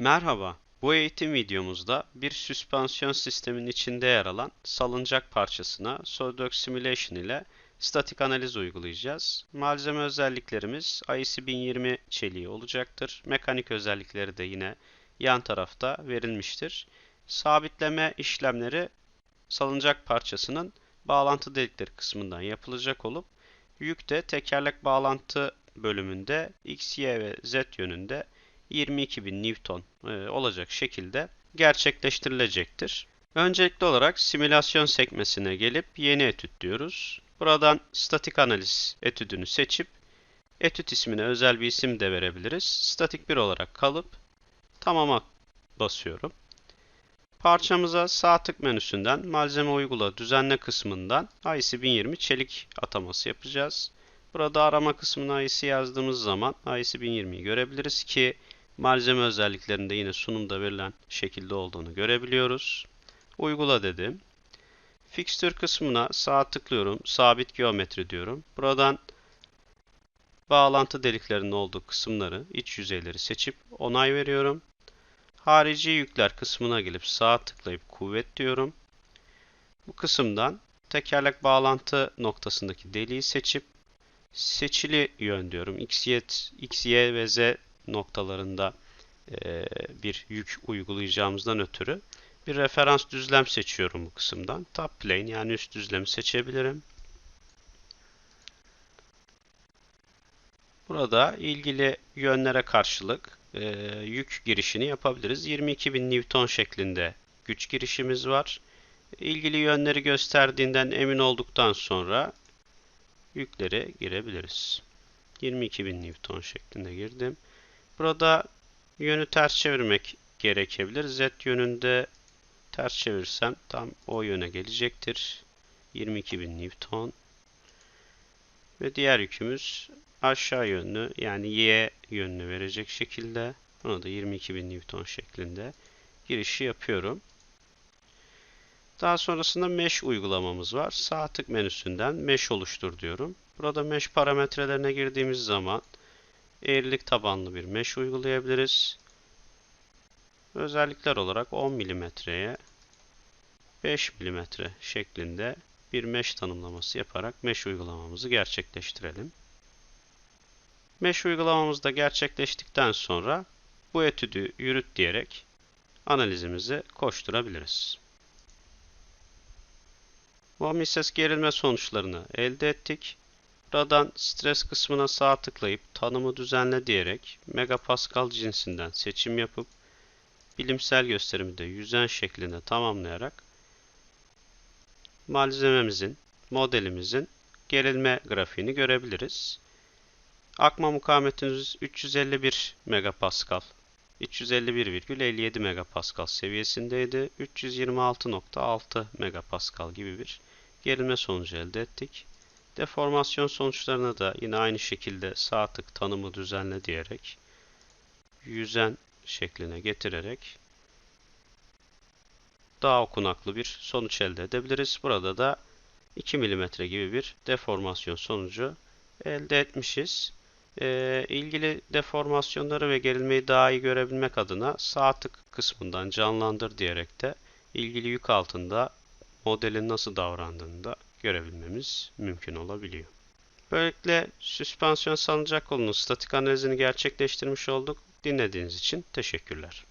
Merhaba, bu eğitim videomuzda bir süspansiyon sisteminin içinde yer alan salıncak parçasına SolidWorks Simulation ile statik analiz uygulayacağız. Malzeme özelliklerimiz IC 1020 çeliği olacaktır. Mekanik özellikleri de yine yan tarafta verilmiştir. Sabitleme işlemleri salıncak parçasının bağlantı delikleri kısmından yapılacak olup yük de tekerlek bağlantı bölümünde X, Y ve Z yönünde 22.000 Newton e, olacak şekilde gerçekleştirilecektir. Öncelikli olarak simülasyon sekmesine gelip yeni etüt diyoruz. Buradan statik analiz etüdünü seçip etüt ismine özel bir isim de verebiliriz. Statik 1 olarak kalıp tamama basıyorum. Parçamıza sağ tık menüsünden malzeme uygula düzenle kısmından IC 1020 çelik ataması yapacağız. Burada arama kısmına IC yazdığımız zaman IC 1020'yi görebiliriz ki malzeme özelliklerinde yine sunumda verilen şekilde olduğunu görebiliyoruz. Uygula dedim. Fixture kısmına sağ tıklıyorum. Sabit geometri diyorum. Buradan bağlantı deliklerinin olduğu kısımları, iç yüzeyleri seçip onay veriyorum. Harici yükler kısmına gelip sağ tıklayıp kuvvet diyorum. Bu kısımdan tekerlek bağlantı noktasındaki deliği seçip seçili yön diyorum. X, Y, X, Y ve Z noktalarında e, bir yük uygulayacağımızdan ötürü bir referans düzlem seçiyorum bu kısımdan. Top plane yani üst düzlemi seçebilirim. Burada ilgili yönlere karşılık e, yük girişini yapabiliriz. 22.000 Newton şeklinde güç girişimiz var. İlgili yönleri gösterdiğinden emin olduktan sonra yükleri girebiliriz. 22.000 Newton şeklinde girdim. Burada yönü ters çevirmek gerekebilir. Z yönünde ters çevirsem tam o yöne gelecektir. 22.000 Newton. Ve diğer yükümüz aşağı yönlü yani Y yönünü verecek şekilde ona da 22.000 Newton şeklinde girişi yapıyorum. Daha sonrasında mesh uygulamamız var. Sağ tık menüsünden mesh oluştur diyorum. Burada mesh parametrelerine girdiğimiz zaman eğrilik tabanlı bir mesh uygulayabiliriz. Özellikler olarak 10 mm'ye 5 mm şeklinde bir mesh tanımlaması yaparak mesh uygulamamızı gerçekleştirelim. Mesh uygulamamız da gerçekleştikten sonra bu etüdü yürüt diyerek analizimizi koşturabiliriz. Vomises gerilme sonuçlarını elde ettik. Buradan stres kısmına sağ tıklayıp tanımı düzenle diyerek megapascal cinsinden seçim yapıp bilimsel gösterimi de yüzen şeklinde tamamlayarak malzememizin, modelimizin gerilme grafiğini görebiliriz. Akma mukavemetimiz 351 megapascal. 351,57 megapascal seviyesindeydi. 326.6 megapascal gibi bir gerilme sonucu elde ettik. Deformasyon sonuçlarını da yine aynı şekilde sağ tık tanımı düzenle diyerek yüzen şekline getirerek daha okunaklı bir sonuç elde edebiliriz. Burada da 2 mm gibi bir deformasyon sonucu elde etmişiz. Ee, ilgili deformasyonları ve gerilmeyi daha iyi görebilmek adına sağ tık kısmından canlandır diyerek de ilgili yük altında modelin nasıl davrandığını da görebilmemiz mümkün olabiliyor. Böylelikle süspansiyon salıncak kolunun statik analizini gerçekleştirmiş olduk. Dinlediğiniz için teşekkürler.